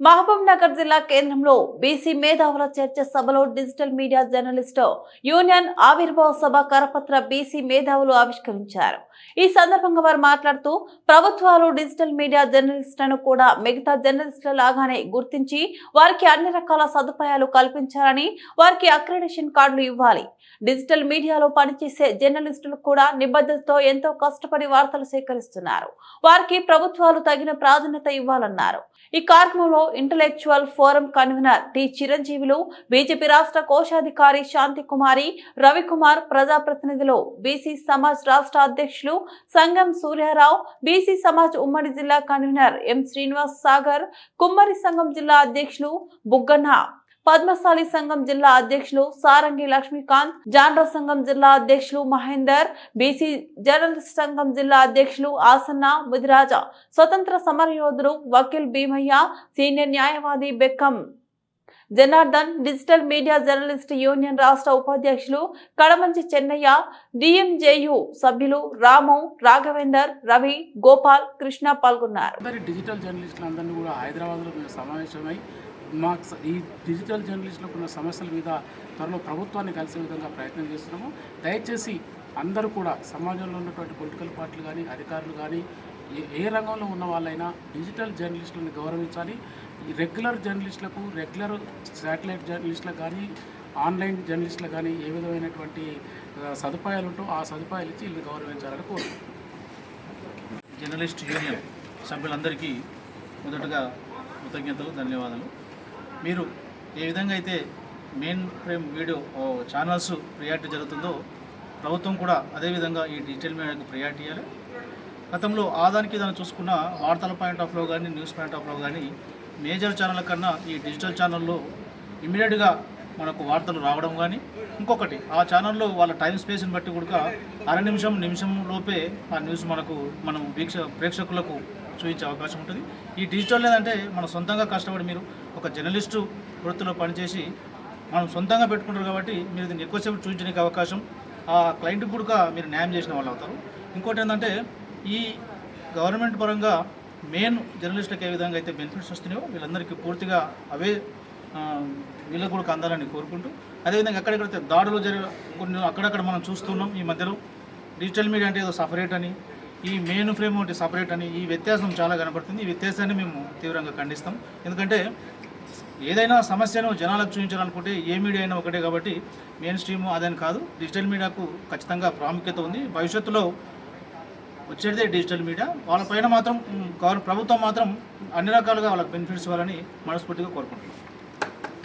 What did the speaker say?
Mahabub Nagar జిల్లా కేంద్రంలో BC మేధావుల చర్చ సభలో డిజిటల్ మీడియా జర్నలిస్టు యూనియన్ ఆవిర్భావ సభ కరపత్ర బీసీ మేధావులు ఆవిష్కరించారు. ఈ సందర్భంగా వారు మాట్లాడుతూ ప్రభుత్వాలు డిజిటల్ మీడియా జర్నలిస్టులను కూడా మిగతా జర్నలిస్టుల లాగానే గుర్తించి వారికి అన్ని రకాల సదుపాయాలు కల్పించాలని వారికి అక్రెడిషన్ కార్డులు ఇవ్వాలి. డిజిటల్ మీడియాలో పనిచేసే జర్నలిస్టులు కూడా నిబద్ధతతో ఎంతో కష్టపడి వార్తలు సేకరిస్తున్నారు. వారికి ప్రభుత్వాలు తగిన ప్రాధాన్యత ఇవ్వాలన్నారు. ఈ కార్యక్రమంలో intellectual forum convener T Chiranjeevulu BJP రాష్ట్ర కోశాధికారి శాంతి కుమారి రవికుమార్ ప్రజాప్రతినిధులు బీసీ సమాజ్ రాష్ట్ర అధ్యక్షులు సంగం సూర్యారావు బీసీ సమాజ్ ఉమ్మడి జిల్లా కన్వీనర్ ఎం శ్రీనివాస్ సాగర్ కుమ్మరి సంఘం జిల్లా అధ్యక్షులు బుగ్గన్న పద్మశాలి సంఘం జిల్లా అధ్యక్షులు సారంగి లక్ష్మీకాంత్ జాండ్ర సంఘం జిల్లా అధ్యక్షులు మహేందర్ బీసీ జర్నలిస్ట్ సంఘం జిల్లా అధ్యక్షులు ఆసన్న ముదిరాజ స్వతంత్ర సమరయోధుడు వకీల్ భీమయ్య సీనియర్ న్యాయవాది Beckam Janardhan digital media journalist union రాష్ట్ర ఉపాధ్యక్షులు కడమంచి చెన్నయ్య డిఎంజేయు సభ్యులు రాము రాఘవేందర్ రవి గోపాల్ కృష్ణ పాల్గొన్నారు. డిజిటల్ జర్నలిస్టులు అందరినీ కూడా హైదరాబాద్లో సమావేశమై మాకు స- ఈ డిజిటల్ జర్నలిస్టులకు ఉన్న సమస్యల మీద త్వరలో ప్రభుత్వాన్ని కలిసే విధంగా ప్రయత్నం చేస్తున్నాము. దయచేసి అందరూ కూడా సమాజంలో ఉన్నటువంటి పొలిటికల్ పార్టీలు కానీ అధికారులు కానీ ఏ ఏ రంగంలో ఉన్న వాళ్ళైనా డిజిటల్ జర్నలిస్టులను గౌరవించాలి. రెగ్యులర్ జర్నలిస్టులకు రెగ్యులర్ శాటిలైట్ జర్నలిస్టులకు కానీ ఆన్లైన్ జర్నలిస్టులకు కానీ ఏ విధమైనటువంటి సదుపాయాలు ఉంటో ఆ సదుపాయాలు ఇచ్చి వీళ్ళు గౌరవించాలని కోరుతున్నాం. జర్నలిస్ట్ యూనియన్ సభ్యులందరికీ మొదటగా కృతజ్ఞతలు ధన్యవాదాలు. మీరు ఏ విధంగా అయితే main frame video channels priority జరుగుతుందో ప్రభుత్వం కూడా అదేవిధంగా ఈ డిజిటల్ మీడియాకి ప్రియారిటీ ఇవ్వాలి గతంలో ఆదానికి దాన్ని చూసుకున్న వార్తల పాయింట్ ఆఫ్లో కానీ న్యూస్ పాయింట్ ఆఫ్లో కానీ మేజర్ ఛానళ్ళ కన్నా ఈ డిజిటల్ ఛానల్లో ఇమీడియట్గా మనకు వార్తలు రావడం కానీ ఇంకొకటి ఆ ఛానల్లో వాళ్ళ టైం స్పేస్ని బట్టి కూడా అర నిమిషం నిమిషం లోపే ఆ న్యూస్ మనకు మనం వీక్ష ప్రేక్షకులకు చూపించే అవకాశం ఉంటుంది. ఈ డిజిటల్ లేదంటే మనం సొంతంగా కష్టపడి మీరు ఒక జర్నలిస్టు వృత్తిలో పనిచేసి మనం సొంతంగా పెట్టుకుంటారు కాబట్టి మీరు దీన్ని ఎక్కువసేపు చూపించడానికి అవకాశం ఆ క్లయింట్కి కూడా మీరు న్యాయం చేసిన వాళ్ళు అవుతారు. ఇంకోటి ఏంటంటే ఈ గవర్నమెంట్ పరంగా మెయిన్ జర్నలిస్టులకు ఏ విధంగా అయితే బెనిఫిట్స్ వస్తున్నాయో వీళ్ళందరికీ పూర్తిగా అవే వీళ్ళకు కూడా అందాలని కోరుకుంటూ అదేవిధంగా ఎక్కడెక్కడైతే దాడులు జరిగే కొన్ని అక్కడక్కడ మనం చూస్తున్నాం ఈ మధ్యలో డిజిటల్ మీడియా అంటే ఏదో సపరేట్ అని ఈ మెయిన్ ఫ్రేమ్ ఒకటి సపరేట్ అని ఈ వ్యత్యాసం చాలా కనపడుతుంది. ఈ వ్యత్యాసాన్ని మేము తీవ్రంగా ఖండిస్తాం. ఎందుకంటే ఏదైనా సమస్యను జనాలకు చూపించాలనుకుంటే ఏ మీడియా అయినా ఒకటే కాబట్టి మెయిన్ స్ట్రీమ్ అదని కాదు డిజిటల్ మీడియాకు ఖచ్చితంగా ప్రాముఖ్యత ఉంది. భవిష్యత్తులో వచ్చేదే డిజిటల్ మీడియా. వాళ్ళపైన మాత్రం ప్రభుత్వం మాత్రం అన్ని రకాలుగా వాళ్ళకి బెనిఫిట్స్ ఇవ్వాలని మనస్ఫూర్తిగా కోరుకుంటున్నాం.